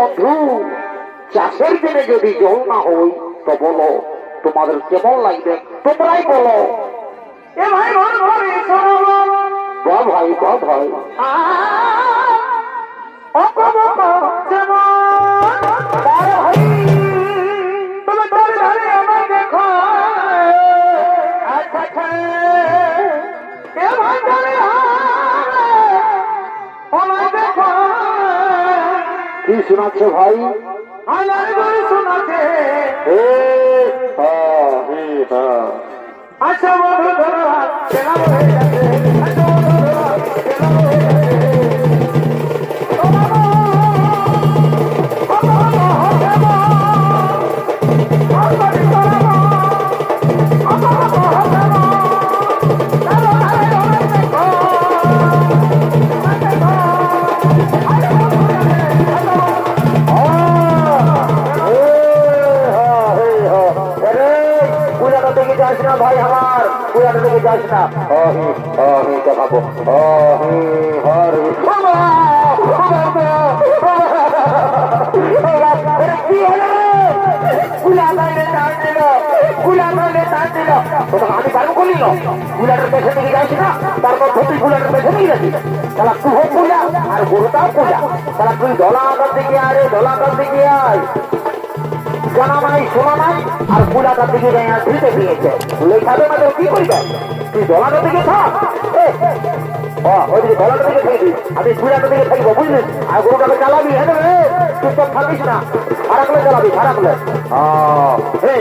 বন্ধু চাষের দিনে যদি জল না হই তো বলো তোমাদের কেমন লাগবে? তোমরাই বলো। এ ভাই ভাই ভাই। কি শোনাচ্ছ ভাই? আমার গান শোনাচ্ছে। হে হা হে। আচ্ছা বন্ধু ধরা যাব হরি হরি আমি বারণ করলি না গুলাটের পেছনে দিকে যাইছি না তারপর তুই গুলাটের পেছনে নিয়ে গেছি আর গরুটাও পূজা তাহলে তুই ধলা দিকে আরে ধলা দিকে আয় জানা নাই শোনা নাই আর গুলাটার দিকে আর ধুতে দিয়েছে লেখাবে না তো কি করবে তুই দলাটার দিকে থাক এ, ও, ওইদিকে দলাটার দিকে থাকবি আমি গুলাটার দিকে থাকব বুঝলি আর গরুটাকে চালাবি হ্যাঁ রে তুই তো থাকিস না খারাপলে চালাবি হ্যাঁ এই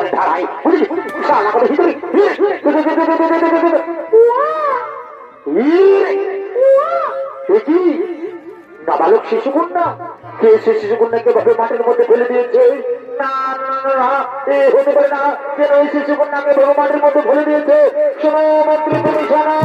দিব মানে শালা কি সে শিশু কন্যাকে ভাবে মাটির মধ্যে ফেলে দিয়েছে না না এ পারে না কেন এই শিশু কন্যাকে ভাবে মাটির মধ্যে ফেলে দিয়েছে শোনো মন্ত্রী তুমি শোনো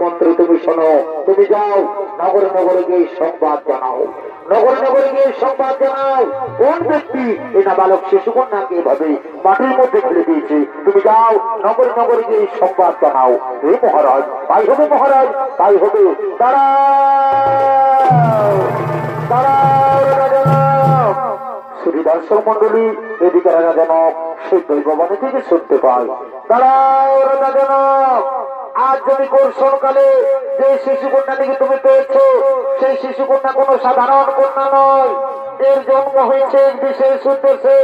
মন্ত্রী, তুমি শোনো। তুমি যাও, নগরে নগরে গিয়ে সংবাদ জানাও। নগরে নগরে গিয়ে সংবাদ জানাও। কোন ব্যক্তি এই নাবালক শিশু কন্যাকে এভাবে মাটির মধ্যে ফেলে দিয়েছে? তুমি যাও, নগরে নগরে গিয়ে সংবাদ জানাও। হে মহারাজ, তাই হবে মহারাজ, তাই হবে। তারা এদিকে রাজা জনক সেই দৈববাণী থেকে শুনতে পাই দাঁড়াও রাজা জনক। আজ যদি কৌশলকালে যে শিশু কন্যাটিকে তুমি পেয়েছ, সেই শিশু কন্যা কোনো সাধারণ কন্যা নয়। এর জন্ম হয়েছে বিশেষ উদ্দেশ্যে।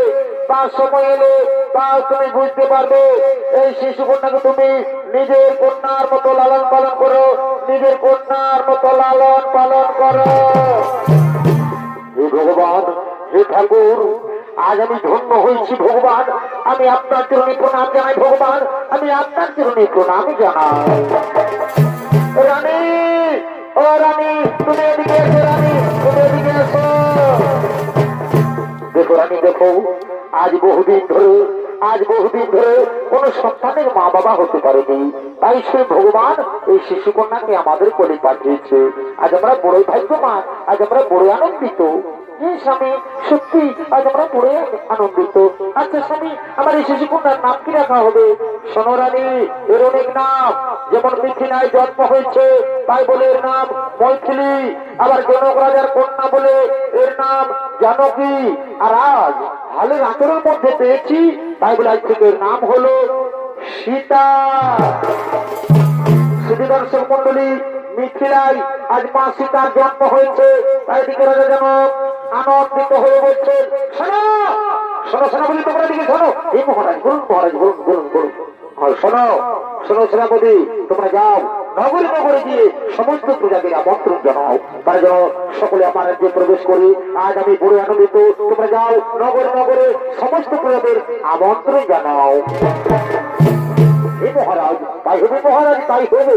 তার সময় এলে তা তুমি বুঝতে পারবে। এই শিশু কন্যাকে তুমি নিজের কন্যার মতো লালন পালন করো। নিজের কন্যার মতো লালন পালন করো। ভগবান, হে ঠাকুর আজ আমি ধন্য হয়েছি ভগবান। আমি আপনার চরণে প্রণাম জানাই ভগবান। আমি আপনার চরণে প্রণাম জানাই। রানী, ও রানী, তুমি এদিকে এসো রানী, তুমি এদিকে এসো। দেখো রানী, দেখো, আজ বহুদিন ধরে, আজ বহুদিন ধরে কোন সন্তানের মা বাবা হতে পারেনি। তাই সে ভগবান এই শিশু কন্যাকে আমাদের কোলে পাঠিয়েছে। আজ আমরা বড়ই ভাগ্যবান, আজ আমরা বড় আনন্দিত। হ্যাঁ স্বামী সত্যি আজ আমরা বড় আনন্দিত। আচ্ছা স্বামী, আমার এই শিশু কন্যার নাম কি রাখা হবে? সোনরানী এর অনেক নাম। যেমন মিথিলায় জন্ম হয়েছে, তাই বলে এর নাম মৈথিলি। আবার জনক রাজার কন্যা বলে এর নাম জানকী। আর আজ হালের আচরের মধ্যে পেয়েছি, তাই বলে আজ থেকে নাম হলো সীতা। শুধু দর্শক মন্ডলী মিথিলায় আজ মা সীতার জন্ম হয়েছে, তাই দিকে রাজা যেন আনন্দিত হয়ে বলছে শোনো শোনো বলি তোমরা দিকে, শোনো। এই মহারাজ, বলুন মহারাজ, বলুন বলুন বলুন। শোনো শোনো সেনাপতি, তোমরা যাও, নগরে নগরে গিয়ে সমস্ত প্রজাদের আমন্ত্রণ জানাও। তারা যেন সকলে আমার রাজ্যে প্রবেশ করি, আজ আমি বড় আনন্দিত। তোমরা যাও, নগরে নগরে সমস্ত প্রজাদের আমন্ত্রণ জানাও। মহারাজ, তাই হবে, মহারাজ, তাই হবে।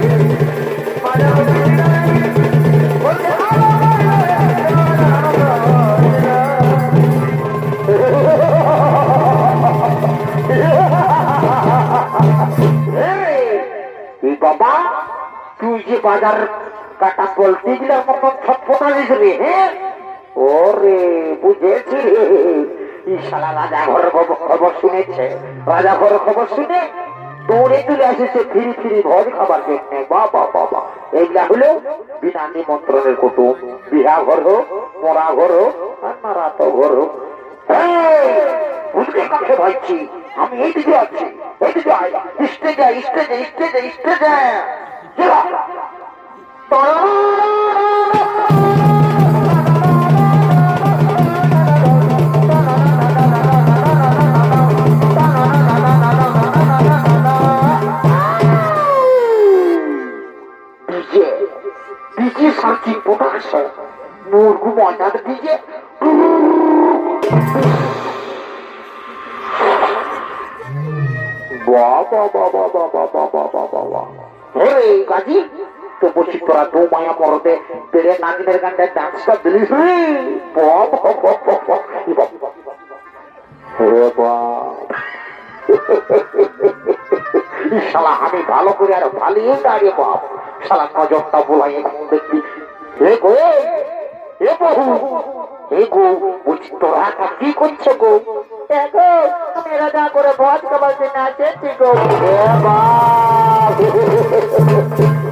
বাজার কাটা বলতে গেলে মতন ছটফটালিস রে হ্যাঁ ওরে, বুঝেছি। ঘর হোক, মরা ঘর হোক, আর মারা তো ঘর হোক। বুঝতে ভাইছি আমি বাবা বাবা বাবা বাবা বাবা বাবা হে গাজি নাচতে বসি তোরা দু মায়া পরতে বেড়ে নাচনের গানটায় ডান্সটা দিলি? শালা আমি ভালো করে আর ভালিয়ে দাঁড়িয়ে বাপ। শালা নজরটা বোলাই এখন কি করছ গো? দেখো করে ভয় খাবার নাচেছি গো। বাবা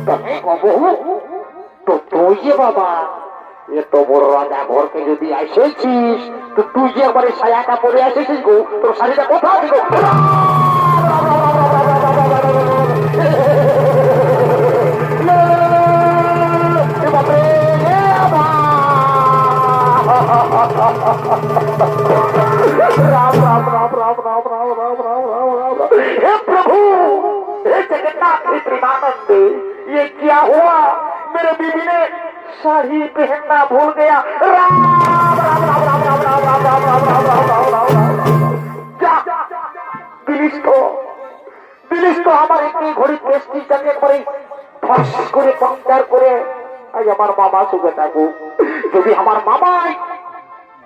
বহু তো তুই যে বাবা, এত বড় রাজা ঘরকে যদি এসেছিস তো তুই যে একবারে সায়াটা পরে এসেছিস গো, তোর শাড়িটা কোথায় আছে গো? রাম রাম রাম রাম রাম রাম রাম রাম প্রভু জগন্নাথ হে প্রেমানন্দে ये क्या हुआ मेरे बीबी ने साड़ी पहनना भूल गया राम राम राम राम राम राम राम राम राम राम राम राम राम राम যা বিলিস তো বিলিস তো আমার একটি ঘড়ি প্রেস্টিজটাকে একবারে ফস করে পাংচার করে আজ আমার মামা সুখে থাকুক যদি আমার মামাই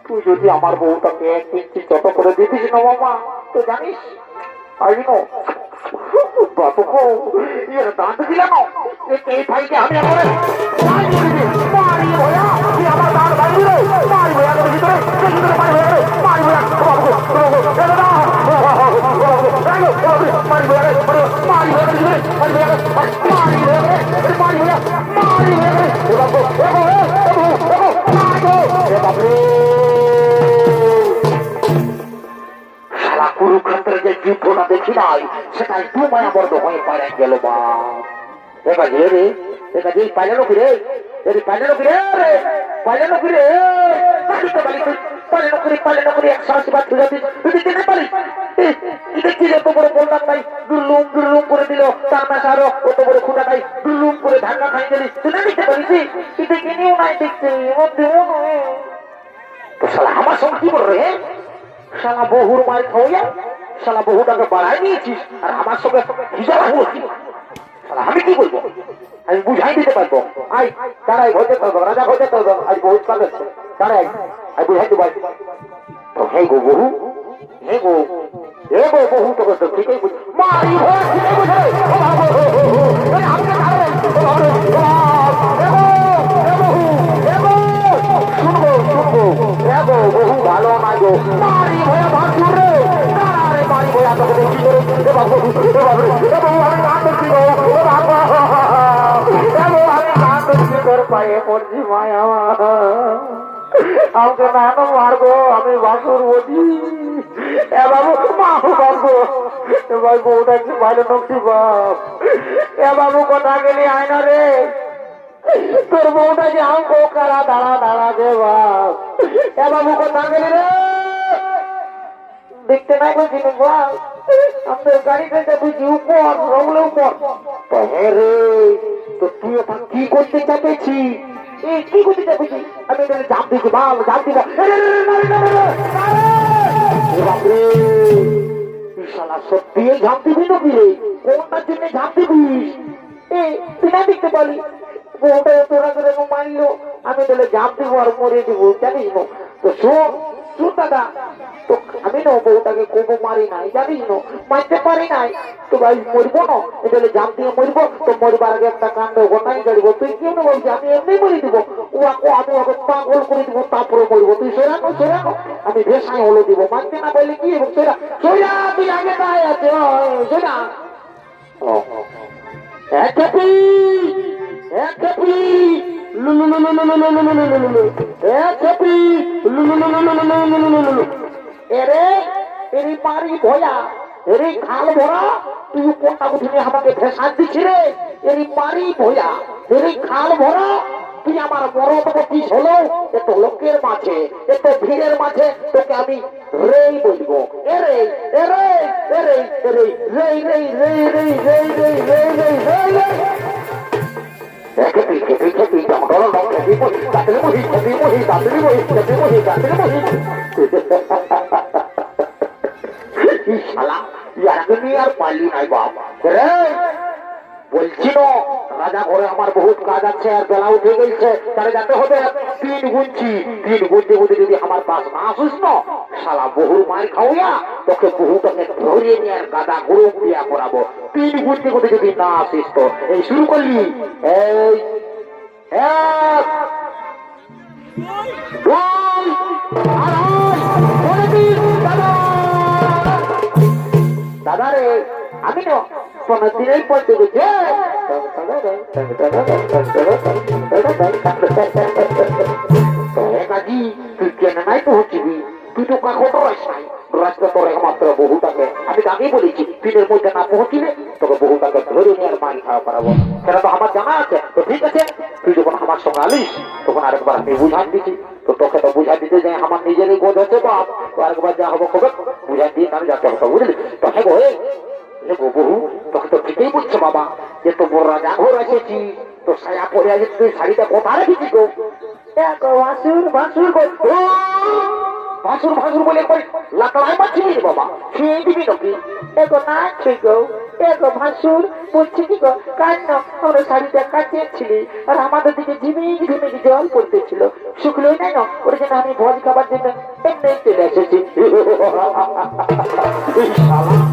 তুই যদি আমার বউটাকে এক ইঞ্চি ছোট করে দিতিস না মামা তো জানিস আই নো বাবুকো এর দাঁত দিলে না এই ভাইকে আমি এখন মারি ভয়া তুই আমার দাঁত ভাঙি রে মারি ভয়া তোর ভিতরে তোর ভিতরে মারি ভয়া রে মারি ভয়া বাবুকো বাবুকো এলো না মারি ভয়া রে মারি ভয়া ভিতরে মারি ভয়া রে মারি ভয়া রে মারি ভয়া মারি ভয়া রে বাবুকো বাবুকো বাবুকো মারি বাবু শালা কি ঘোড়া দেখি নাই সেটাই তু মায়াবর্ণ হয়ে পাইলেন গেল বা দেখা গেলে রে দেখা গেলে পাইলেন এর পাইলেন ফিরে রে পাইলেন ফিরে। পাইলেন তুই যদি করে দিল। তার খাই গেলি তুই না দেখতে পারিস, তুই দেখিনি নাই দেখছি আমার সঙ্গে কি বল রে শালা, বহুর মার খাওয়া। সালা বহু টাকা বাড়াই নিয়েছিস, আর আমার সঙ্গে হিসাব আমি কি বলব? আমি বুঝাই দিতে পারব। আই দাঁড়াই রাজা আজ আছে দাঁড়াই আমি তো হে গো বহু, হে গো হে গো বহু তো ঠিকই বুঝি মারি শুনব শুনব। হে গো বহু, ভালো মারি হয়ে পায়ে পড়ছি মায়া আমাকে নানো মারগো আমি বাসুর বলি এ বাবু মা বাবু এ ভাই বউটা কি ভালো নকশি বাপ এ বাবু কোথা গেলি আয়না রে তোর বউটা যে আমাকে কারা দাঁড়া দাঁড়া দে বাপ এ বাবু কোথা গেলি রে দেখতে নাই বলছি বাপ হ্যাঁ কি করতে চাপেছি কি করতে চাপেছি আমি জাপ দিচ্ছি বাল জাপ দিব। শালা সত্যি এই ঝাঁপ দিবি নাকি রে? কোনটার জন্য ঝাঁপ দিবিস এ, তুই না দেখতে পারলি বউটা তোরা করে মারলো, আমি তাহলে ঝাঁপ দিব আর মরে দিব, জানিস তো শোন দাদা তো আমি না বউটাকে কোবো মারি নাই, জানিস না, মারতে পারি নাই। তো ভাই, মরবো না? তাহলে জাম দিয়ে মরবো, তো মরবার আগে একটা কাণ্ড ঘটাই গাড়িব। তুই কেউ না বলছি আমি এমনি মরে দিব। ও আকৌ, আমি ওকে পাগল করে দিব তারপরে মরবো। তুই সেরানো সেরানো আমি ভেসাই হলো দিব। মারতে না পারলে কি এবং সেরা সেরা তুই আগে দাঁড়ায় আছে সেরা এক খেপি এক খেপি। এরে এরি পারি ভয়া এরি খাল ভরা তুই কোনটা উঠিনি আমাকে ভেসান দিছি রে এরি পারি ভয়া এরি খাল ভরা তুই আমার মরদ বতিস হলো এত লোকের মাঝে এত ভিড়ের মাঝে তোকে আমি রেই বলব এরে এরে এরে এরে রেই রেই রেই রেই রেই রেই রেই রেই রেই আর পারলি নাই বাপ। রে, বলছি না রাজা ঘরে আমার বহুত কাজ আছে, আর বেলা উঠে গেছে। তাহলে যেতে হবে, তিন গুনছি তিন গুনতে গুনতে যদি আমার পাশ না আসিস না শালা বহুর মার খাওয়া, তোকে বহুটাকে ধরিয়ে নিয়ে আর গাদা গরু বিয়া করাবো। তিন গুনতে গুনতে যদি না আসিস তো, এই শুরু করলি। এই, এক দাদা রে আমি তো পনেরো দিনেই পড়তে গেছি কাজী তুই কেন নাই পৌঁছিবি তুই তো কাকো রস নাই রাস্তা তোর একমাত্র বহুটাকে আমি আগেই বলেছি, দিনের মধ্যে না পৌঁছিলে তোকে বহুটাকে ধরে নিয়ে আর মারি খাওয়া করাবো। সেটা তো আমার জানা আছে, তো ঠিক আছে। তুই যখন আমার সঙ্গে আলিস, তখন আরেকবার আমি বুঝান দিচ্ছি তো তোকে তো বুঝা দিতে যে আমার নিজেরই হচ্ছে বাপ তো আরেকবার যা হব খবর বুঝান দিয়ে আমি যাতে হতো বুঝলি? তো হ্যাঁ গো বহু তোকে তো ঠিকই বলছো বাবা, যে তো বড় রাজা ঘর এসেছি, তো সায়া পরে আছে, তুই শাড়িটা কোথায় রেখেছি গো? দেখো ভাসুর ভাসুর গো ভাসুর ভাসুর বলে কই লাকড়ায় মাছি বাবা। খেয়ে দিবি নাকি দেখো না ঠিক গো দেখো ভাসুর, বলছি কি গো কান্ন আমরা শাড়িটা কাটিয়েছিলি আর আমাদের দিকে ঝিমিক ঝিমিক জল পড়তেছিল। শুকলোই নাই না ওর জন্য আমি ভোজ খাবার জন্য এমনি চলে এসেছি।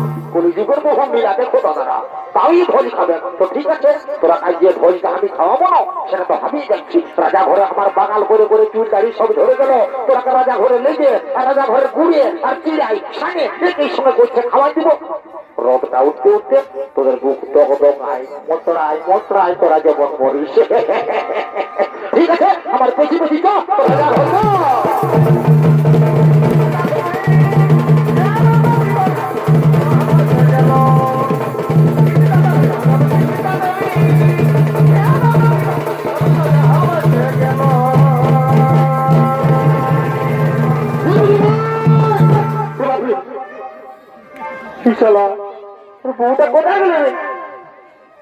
কলিযুগের মোহন মিলাতে খোদা দাদা তাই ভোজ খাবে তো ঠিক আছে, তোরা আজ যে ভোজটা আমি খাওয়াবো না? সেটা তো আমি যাচ্ছি রাজা ঘরে আমার বাঙাল করে করে চুল দাড়ি সব ধরে গেল। তোরা রাজা ঘরে লেগে আর রাজা ঘরে ঘুরিয়ে আর চিড়াই সানে একই সঙ্গে করছে খাওয়াই দিব। রথটা উঠতে উঠতে তোদের বুক দগ দগ আয়, মন্ত্রায় মন্ত্রায় তোরা যেমন মরিস। ঠিক আছে, আমার পেছি পেছি তো, তোরা শালা তোর বউটা কোথায় গেলে রে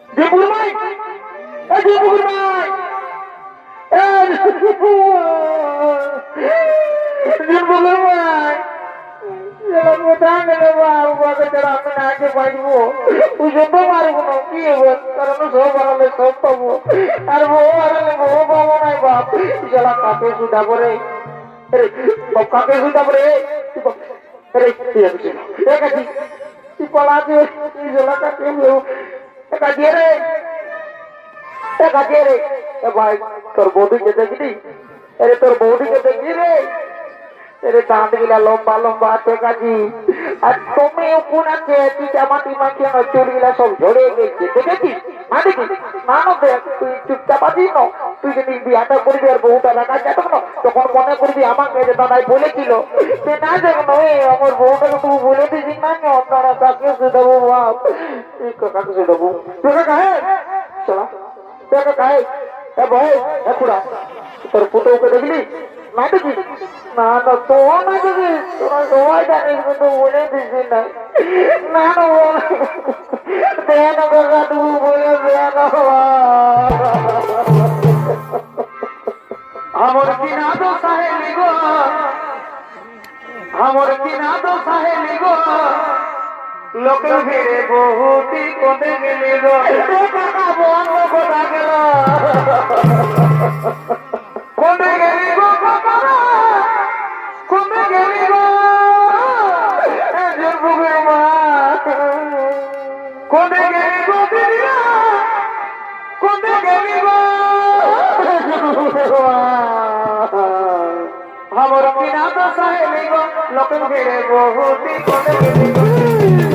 দেবুর মাই এ দেবুর মাই দেবুর মাই কোথায় গেলে বাবু বাকে ছাড়া আমি না আগে পাইবো বুঝতে পারব না কি হবে কারণ সব হারালে সব পাবো আর বউ হারালে বউ পাবো নাই বাপ শালা কাকে সুদা করে কাকে সুদা করে আরে ঠিক আছে tipolade isolaka temlo eka dire eka dire e bhai tor bodu ke dekhli ere tor bodu ke dekhli re tere দাঁত গিলা লম্বা লম্বা আছে কাজি। আর তুমি কোন আছে? তুই জামাতি মাখি আমার চুল গিলা সব ঝরে গেছে। দেখেছি মা দেখি মা না দেখ, তুই চুপচাপ আছিস না। তুই যদি বিয়াটা করবি আর বউটা রাখা যেত না, তখন মনে করবি আমাকে যে দাদাই বলেছিল। সে না যখন আমার বউটাকে তুমি বলে দিছি না কাকে শুধাবো বাপ এই কাকাকে শুধাবো তুই কাকা হ্যাঁ চলা তুই কাকা হ্যাঁ এ ভাই এ খুড়া তোর পুতোকে দেখলি না দেখি না না তো না দেখি তোরা সবাই জানিস কিন্তু বলে দিছিস না না না বল দে না কাকা তুমি বলে দে না আমার কিনা তো সাহেলি গো আমার কিনা তো সাহেলি গো লোকের ভিড়ে বহুতি কোনে গেলি কাকা বন্ধ কোথা গেল কোনে গেলি গো কোনে গেলি গো কোনে গেলি গো কোনে গেলি গো আমার কিনা তো লোকের ভিড়ে বহুতি কোনে গেলি